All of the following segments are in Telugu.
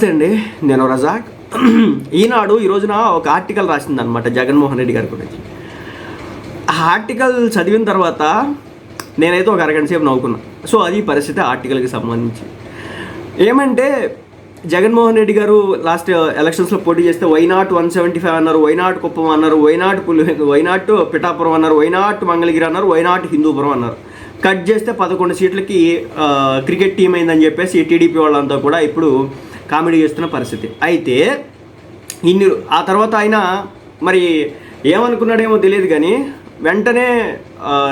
నమస్తే అండి. నేను రజాక్. ఈనాడు ఈ రోజున ఒక ఆర్టికల్ రాసింది అనమాట జగన్మోహన్ రెడ్డి గారి గురించి. ఆ ఆర్టికల్ చదివిన తర్వాత నేనైతే ఒక అరగంట సేపు నవ్వుకున్నా. సో అది పరిస్థితి ఆర్టికల్కి సంబంధించి. ఏమంటే జగన్మోహన్ రెడ్డి గారు లాస్ట్ ఎలక్షన్స్లో పోటీ చేస్తే why not one seventy five అన్నారు వైనాట్ కుప్పం అన్నారు వైనాట్ పులి వైనాట్ పిఠాపురం అన్నారు వైనాట్ మంగళగిరి అన్నారు వైనాట్ హిందూపురం అన్నారు. కట్ చేస్తే పదకొండు సీట్లకి క్రికెట్ టీం అయిందని చెప్పేసి టీడీపీ వాళ్ళంతా కూడా ఇప్పుడు కామెడీ చేస్తున్న పరిస్థితి. అయితే ఇన్ని ఆ తర్వాత ఆయన మరి ఏమనుకున్నాడేమో తెలియదు కానీ వెంటనే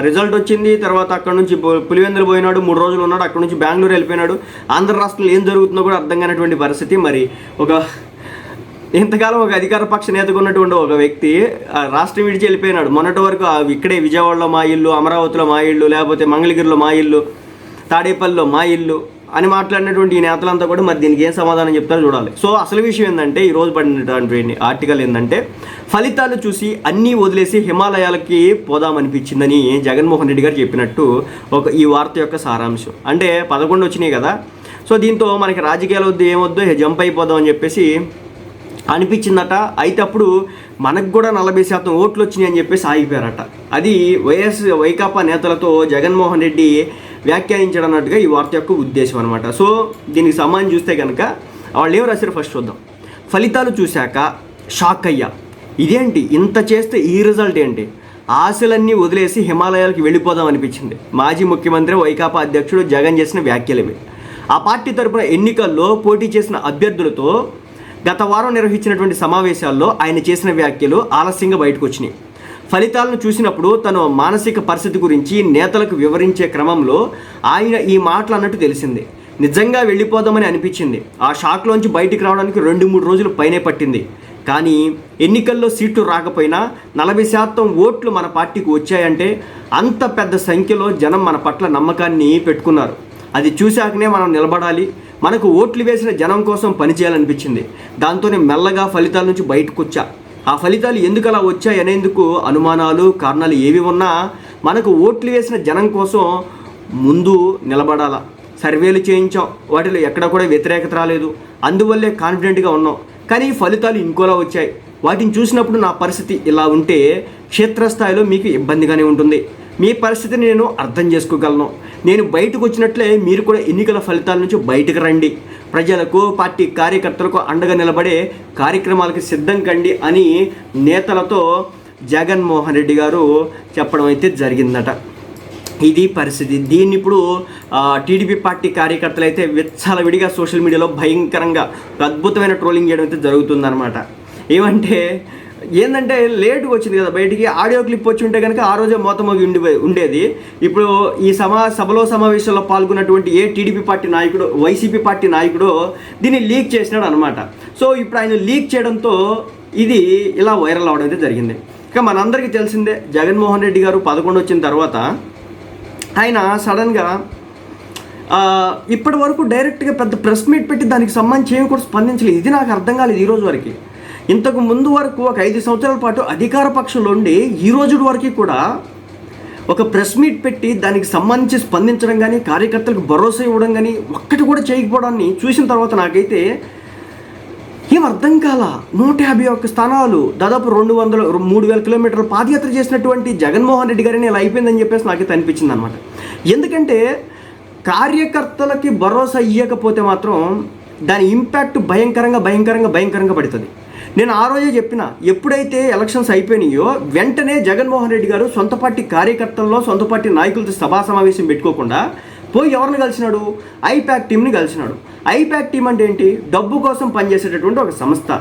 రిజల్ట్ వచ్చింది. తర్వాత అక్కడ నుంచి పులివెందులు పోయినాడు మూడు రోజులు ఉన్నాడు అక్కడ నుంచి బెంగళూరు వెళ్ళిపోయినాడు. ఆంధ్ర రాష్ట్రంలో ఏం జరుగుతుందో కూడా అర్థం కానటువంటి పరిస్థితి. మరి ఒక ఇంతకాలం ఒక అధికార పక్ష నేతగా ఉన్నటువంటి ఒక వ్యక్తి ఆ, రాష్ట్రం విడిచి వెళ్ళిపోయినాడు. మొన్నటి వరకు ఇక్కడే విజయవాడలో మా ఇల్లు అమరావతిలో మా ఇల్లు లేకపోతే మంగళగిరిలో మా ఇల్లు తాడేపల్లిలో మా ఇల్లు అని మాట్లాడినటువంటి ఈ నేతలంతా కూడా మరి దీనికి ఏం సమాధానం చెప్తారో చూడాలి. సో అసలు విషయం ఏంటంటే ఈ రోజు పడినటువంటి ఆర్టికల్ ఏంటంటే ఫలితాలు చూసి అన్నీ వదిలేసి హిమాలయాలకి పోదామనిపించిందని జగన్మోహన్ రెడ్డి గారు చెప్పినట్టు ఒక ఈ వార్త యొక్క సారాంశం. అంటే పదకొండు వచ్చినాయి కదా. సో దీంతో మనకి రాజకీయాలు వద్దు ఏమొద్దు జంప్ అయిపోదాం అని చెప్పేసి అనిపించిందట. అయితే అప్పుడు మనకు కూడా నలభై శాతం ఓట్లు వచ్చినాయి అని చెప్పేసి ఆగిపోయారట. అది వైఎస్ వైకాపా నేతలతో జగన్మోహన్ రెడ్డి వ్యాఖ్యానించడన్నట్టుగా ఈ వార్త యొక్క ఉద్దేశం అనమాట సో దీనికి సంబంధించి చూస్తే కనుక వాళ్ళు ఏం రాశారు? ఫస్ట్ చూద్దాం. ఫలితాలు చూశాక షాక్ అయ్యా. ఇదేంటి? ఇంత చేస్తే ఈ రిజల్ట్ ఏంటి? ఆశలన్నీ వదిలేసి హిమాలయాలకు వెళ్ళిపోదాం అనిపించింది. మాజీ ముఖ్యమంత్రి వైకాపా అధ్యక్షుడు జగన్ చేసిన వ్యాఖ్యలు ఇవి. ఆ పార్టీ తరపున ఎన్నికల్లో పోటీ చేసిన అభ్యర్థులతో గత వారం నిర్వహించినటువంటి సమావేశాల్లో ఆయన చేసిన వ్యాఖ్యలు ఆలస్యంగా బయటకు వచ్చినాయి. ఫలితాలను చూసినప్పుడు తన మానసిక పరిస్థితి గురించి నేతలకు వివరించే క్రమంలో ఆయన ఈ మాటలు అన్నట్టు తెలిసింది. నిజంగా వెళ్ళిపోదామని అనిపించింది. ఆ షాక్లోంచి బయటికి రావడానికి రెండు మూడు రోజులు పైనే పట్టింది. కానీ ఎన్నికల్లో సీట్లు రాకపోయినా నలభై శాతం ఓట్లు మన పార్టీకి వచ్చాయంటే అంత పెద్ద సంఖ్యలో జనం మన పట్ల నమ్మకాన్ని పెట్టుకున్నారు. అది చూశాకనే మనం నిలబడాలి. మనకు ఓట్లు వేసిన జనం కోసం పనిచేయాలనిపించింది. దాంతోనే మెల్లగా ఫలితాల నుంచి బయటకు వచ్చా ఆ ఫలితాలు ఎందుకు అలా వచ్చాయి అనేందుకు అనుమానాలు కారణాలు ఏవి ఉన్నా మనకు ఓట్లు వేసిన జనం కోసం ముందు నిలబడాలా. సర్వేలు చేయించాం. వాటిలో ఎక్కడ కూడా వ్యతిరేకత రాలేదు. అందువల్లే కాన్ఫిడెంట్గా ఉన్నాం. కానీ ఫలితాలు ఇంకోలా వచ్చాయి. వాటిని చూసినప్పుడు నా పరిస్థితి ఇలా ఉంటే క్షేత్రస్థాయిలో మీకు ఇబ్బందిగానే ఉంటుంది. మీ పరిస్థితిని నేను అర్థం చేసుకోగలను. నేను బయటకు వచ్చినట్లే మీరు కూడా ఎన్నికల ఫలితాల నుంచి బయటకు రండి. ప్రజలకు పార్టీ కార్యకర్తలకు అండగా నిలబడే కార్యక్రమాలకు సిద్ధం కండి అని నేతలతో జగన్మోహన్ రెడ్డి గారు చెప్పడం అయితే జరిగిందట. ఇది పరిస్థితి. దీన్ని ఇప్పుడు టీడీపీ పార్టీ కార్యకర్తలు అయితే విచ్చలవిడిగా సోషల్ మీడియాలో భయంకరంగా అద్భుతమైన ట్రోలింగ్ చేయడం అయితే జరుగుతుందన్నమాట. ఏమంటే ఏంటంటే లేటుగా వచ్చింది కదా బయటికి ఆడియో క్లిప్ వచ్చి ఉంటే కనుక ఆ రోజే మోతమోగి ఉండి ఉండేది. ఇప్పుడు ఈ సమా సభలో సమావేశంలో పాల్గొన్నటువంటి ఏ టీడీపీ పార్టీ నాయకుడు వైసీపీ పార్టీ నాయకుడు దీన్ని లీక్ చేసినాడు అనమాట సో ఇప్పుడు ఆయన లీక్ చేయడంతో ఇది ఇలా వైరల్ అవడం అయితే జరిగింది. ఇక మనందరికీ తెలిసిందే జగన్మోహన్ రెడ్డి గారు పదకొండు వచ్చిన తర్వాత ఆయన సడన్గా ఇప్పటి వరకు డైరెక్ట్గా పెద్ద ప్రెస్ మీట్ పెట్టి దానికి సంబంధించి ఏమి కూడా స్పందించలేదు. ఇది నాకు అర్థం కాలేదు ఈరోజు వరకు. ఇంతకు ముందు వరకు ఒక ఐదు సంవత్సరాల పాటు అధికార పక్షంలో ఉండి ఈ రోజు వరకు కూడా ఒక ప్రెస్ మీట్ పెట్టి దానికి సంబంధించి స్పందించడం కానీ కార్యకర్తలకు భరోసా ఇవ్వడం కానీ ఒక్కటి కూడా చేయకపోవడాన్ని చూసిన తర్వాత నాకైతే ఏం అర్థం కాల? నూట యాభై ఒక్క స్థానాలు దాదాపు రెండు వందల మూడు వేల కిలోమీటర్ల పాదయాత్ర చేసినటువంటి జగన్మోహన్ రెడ్డి గారిని ఇలా అయిపోయిందని చెప్పేసి నాకైతే అనిపించింది అనమాట ఎందుకంటే కార్యకర్తలకి భరోసా ఇవ్వకపోతే మాత్రం దాని ఇంపాక్ట్ భయంకరంగా భయంకరంగా భయంకరంగా పడుతుంది. నేను ఆ రోజే చెప్పిన ఎప్పుడైతే ఎలక్షన్స్ అయిపోయినాయో వెంటనే జగన్మోహన్ రెడ్డి గారు సొంత పార్టీ కార్యకర్తల్లో సొంత పార్టీ నాయకులతో సభా సమావేశం పెట్టుకోకుండా పోయి ఎవరిని కలిసినాడు? ఐప్యాక్ టీంని కలిసినాడు. ఐప్యాక్ టీం అంటే ఏంటి? డబ్బు కోసం పనిచేసేటటువంటి ఒక సంస్థ.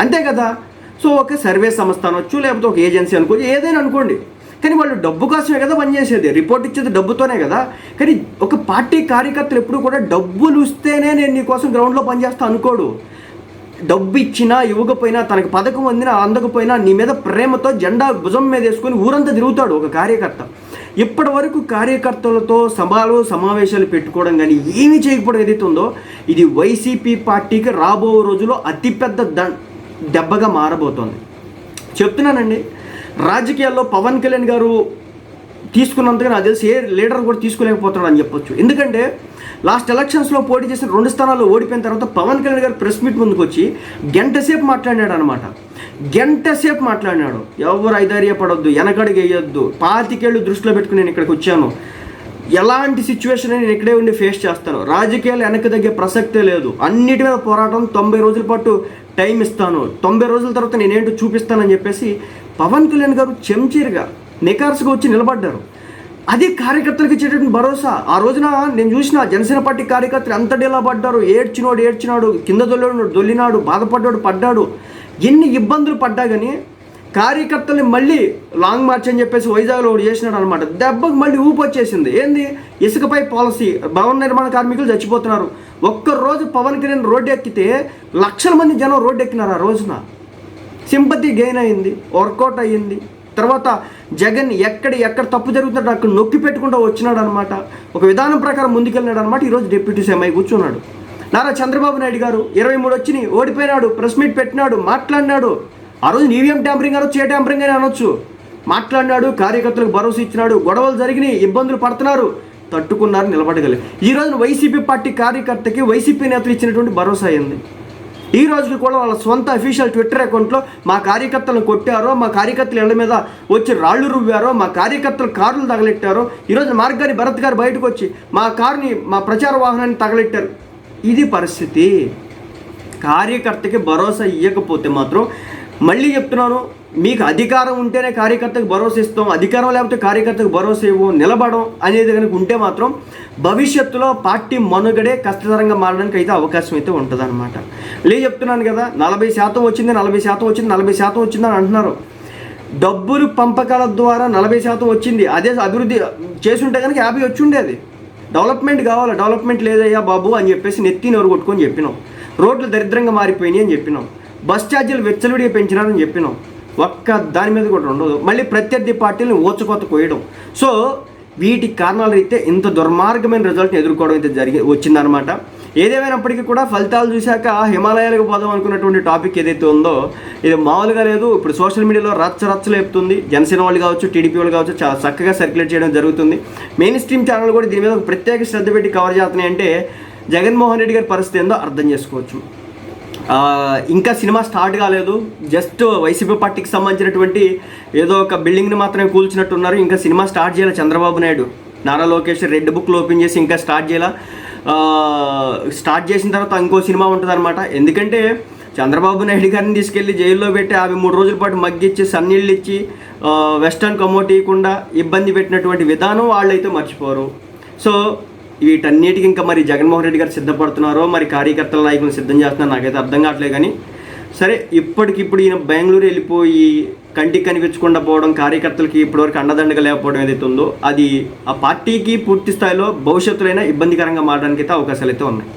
అంతే కదా? సో ఒక సర్వే సంస్థ అనొచ్చు లేకపోతే ఒక ఏజెన్సీ అనుకోవచ్చు ఏదైనా అనుకోండి. కానీ వాళ్ళు డబ్బు కోసమే కదా పనిచేసేది. రిపోర్ట్ ఇచ్చేది డబ్బుతోనే కదా. కానీ ఒక పార్టీ కార్యకర్తలు ఎప్పుడు కూడా డబ్బులు ఇస్తేనే నేను నీ కోసం గ్రౌండ్లో పనిచేస్తా అనుకోడు. డబ్బు ఇచ్చినా ఇవ్వకపోయినా తనకు పథకం అందినా అందకపోయినా నీ మీద ప్రేమతో జెండా భుజం మీద వేసుకొని ఊరంతా తిరుగుతాడు ఒక కార్యకర్త. ఇప్పటి వరకు కార్యకర్తలతో సభలు సమావేశాలు పెట్టుకోవడం కానీ ఏమీ చేయకపోవడం ఏదైతే ఉందో ఇది వైసీపీ పార్టీకి రాబో రోజుల్లో అతిపెద్ద ద దెబ్బగా మారబోతోంది. చెప్తున్నానండి. రాజకీయాల్లో పవన్ కళ్యాణ్ గారు తీసుకున్నందుకు నాకు తెలిసి ఏ లీడర్ కూడా తీసుకోలేకపోతున్నాడు అని చెప్పొచ్చు. ఎందుకంటే లాస్ట్ ఎలక్షన్స్లో పోటీ చేసిన రెండు స్థానాల్లో ఓడిపోయిన తర్వాత పవన్ కళ్యాణ్ గారు ప్రెస్ మీట్ ముందుకు వచ్చి గంట సేపు మాట్లాడాడు అనమాట గంట సేపు మాట్లాడినాడు. ఎవరు ఐదార్యపడొద్దు వెనకడికి వేయొద్దు పాతికేళ్ళు దృష్టిలో పెట్టుకుని నేను ఇక్కడికి వచ్చాను. ఎలాంటి సిచ్యువేషన్ నేను ఇక్కడే ఉండి ఫేస్ చేస్తాను. రాజకీయాలు వెనక్కి తగ్గే ప్రసక్తే లేదు. అన్నిటి మీద పోరాటం తొంభై రోజుల పాటు టైం ఇస్తాను. తొంభై రోజుల తర్వాత నేనేంటో చూపిస్తానని చెప్పేసి పవన్ కళ్యాణ్ గారు చెంచీరుగా నికార్సుగా వచ్చి నిలబడ్డారు. అది కార్యకర్తలకు ఇచ్చేటటువంటి భరోసా. ఆ రోజున నేను చూసిన జనసేన పార్టీ కార్యకర్తలు ఎంత డీలా పడ్డారు? ఏడ్చినోడు ఏడ్చినాడు కింద దొల్లినాడు దొల్లినాడు బాధపడ్డాడు పడ్డాడు. ఎన్ని ఇబ్బందులు పడ్డా కానీ కార్యకర్తల్ని మళ్ళీ లాంగ్ మార్చ్ అని చెప్పేసి వైజాగ్లో ఒకటి చేసినాడు అనమాట దెబ్బకు మళ్ళీ ఊపు వచ్చేసింది. ఏంది? ఇసుకపై పాలసీ భవన నిర్మాణ కార్మికులు చచ్చిపోతున్నారు. ఒక్క రోజు పవన్ కళ్యాణ్ రోడ్డు ఎక్కితే లక్షల మంది జనం రోడ్డు ఎక్కినారు ఆ రోజున. సింపతి గెయిన్ అయింది వర్కౌట్ అయ్యింది. తర్వాత జగన్ ఎక్కడ ఎక్కడ తప్పు జరుగుతుందో అక్కడ నొక్కి పెట్టుకుంటూ వచ్చినాడు అనమాట ఒక విధానం ప్రకారం ముందుకెళ్ళినాడు అనమాట ఈరోజు డిప్యూటీ సెమై కూర్చున్నాడు. నారా చంద్రబాబు నాయుడు గారు ఇరవై మూడు వచ్చి ఓడిపోయినాడు ప్రెస్ మీట్ పెట్టినాడు మాట్లాడినాడు. ఆ రోజు ఈవీఎం ట్యాంపరింగ్ అనొచ్చు ఏ ట్యాంపరింగ్ అని అనొచ్చు. మాట్లాడినాడు కార్యకర్తలకు భరోసా ఇచ్చినాడు గొడవలు జరిగినాయి ఇబ్బందులు పడుతున్నారు. తట్టుకున్నారు నిలబడగలి ఈ వైసీపీ పార్టీ కార్యకర్తకి వైసీపీ నేతలు ఇచ్చినటువంటి భరోసా అయింది ఈ రోజుకి కూడా వాళ్ళ సొంత అఫీషియల్ ట్విట్టర్ అకౌంట్లో మా కార్యకర్తలను కొట్టారో మా కార్యకర్తల ఇళ్ళ మీద వచ్చి రాళ్ళు రువ్వారో మా కార్యకర్తలు కార్లు తగలెట్టారో ఈరోజు మార్గారి భరత్ గారు బయటకు వచ్చి మా కారుని మా ప్రచార వాహనాన్ని తగలెట్టారు. ఇది పరిస్థితి. కార్యకర్తకి భరోసా ఇవ్వకపోతే మాత్రం మళ్ళీ చెప్తున్నాను మీకు అధికారం ఉంటేనే కార్యకర్తకు భరోసా ఇస్తాం అధికారం లేకపోతే కార్యకర్తకు భరోసా ఇవ్వం నిలబడం అనేది కనుక ఉంటే మాత్రం భవిష్యత్తులో పార్టీ మనుగడే కష్టతరంగా మారడానికి అయితే అవకాశం అయితే ఉంటుందన్నమాట. లే చెప్తున్నాను కదా నలభై శాతం వచ్చింది నలభై శాతం వచ్చింది నలభై శాతం వచ్చిందని అంటున్నారు. డబ్బులు పంపకాల ద్వారా నలభై శాతం వచ్చింది. అదే అభివృద్ధి చేసుంటే కనుక యాభై వచ్చి ఉండేది. డెవలప్మెంట్ కావాలి? డెవలప్మెంట్ లేదయ్యా బాబు అని చెప్పేసి నెత్తి నోరు కొట్టుకొని చెప్పినాం. రోడ్లు దరిద్రంగా మారిపోయినాయి అని చెప్పినాం. బస్ ఛార్జీలు వెచ్చలుడిగా పెంచినారని చెప్పినాం. ఒక్క దాని మీద కూడా ఉండదు. మళ్ళీ ప్రత్యర్థి పార్టీలను ఓచకొత్త కోయడం. సో వీటి కారణాలు అయితే ఇంత దుర్మార్గమైన రిజల్ట్ని ఎదుర్కోవడం అయితే జరిగి వచ్చిందనమాట ఏదేమైనప్పటికీ కూడా ఫలితాలు చూశాక హిమాలయాలకు పోదాం అనుకున్నటువంటి టాపిక్ ఏదైతే ఉందో ఇది మామూలుగా లేదు. ఇప్పుడు సోషల్ మీడియాలో రచ్చ రచ్చ లేపుతుంది. జనసేన వాళ్ళు కావచ్చు టీడీపీ వాళ్ళు కావచ్చు చాలా చక్కగా సర్క్యులేట్ చేయడం జరుగుతుంది. మెయిన్ స్ట్రీమ్ ఛానల్ కూడా దీని మీద ఒక ప్రత్యేక శ్రద్ధ పెట్టి కవర్ చేస్తున్నాయి అంటే జగన్మోహన్ రెడ్డి గారి పరిస్థితి ఏందో అర్థం చేసుకోవచ్చు. ఇంకా సినిమా స్టార్ట్ కాలేదు. జస్ట్ వైసీపీ పార్టీకి సంబంధించినటువంటి ఏదో ఒక బిల్డింగ్ని మాత్రమే కూల్చినట్టున్నారు. ఇంకా సినిమా స్టార్ట్ చేయాలి చంద్రబాబు నాయుడు. నారా లోకేష్ రెడ్ బుక్లు ఓపెన్ చేసి ఇంకా స్టార్ట్ చేయాల? స్టార్ట్ చేసిన తర్వాత ఇంకో సినిమా ఉంటుందన్నమాట. ఎందుకంటే చంద్రబాబు నాయుడు గారిని తీసుకెళ్ళి జైల్లో పెట్టి అవి మూడు రోజుల పాటు మగ్గిచ్చి సన్నీళ్ళు ఇచ్చి వెస్టర్న్ కమోట్ ఇవ్వకుండా ఇబ్బంది పెట్టినటువంటి విధానం వాళ్ళైతే మర్చిపోరు. సో వీటన్నిటికీ ఇంకా మరి జగన్మోహన్ రెడ్డి గారు సిద్ధపడుతున్నారో మరి కార్యకర్తల నాయకులను సిద్ధం చేస్తున్నారో నాకైతే అర్థం కావట్లేదు కానీ సరే ఇప్పటికిప్పుడు ఈయన బెంగళూరు వెళ్ళిపోయి కంటికి కనిపించకుండా పోవడం కార్యకర్తలకి ఇప్పటివరకు అండదండగా లేకపోవడం ఏదైతే ఉందో అది ఆ పార్టీకి పూర్తి స్థాయిలో భవిష్యత్తులైనా ఇబ్బందికరంగా మారడానికి అయితే అవకాశాలు అయితే ఉన్నాయి.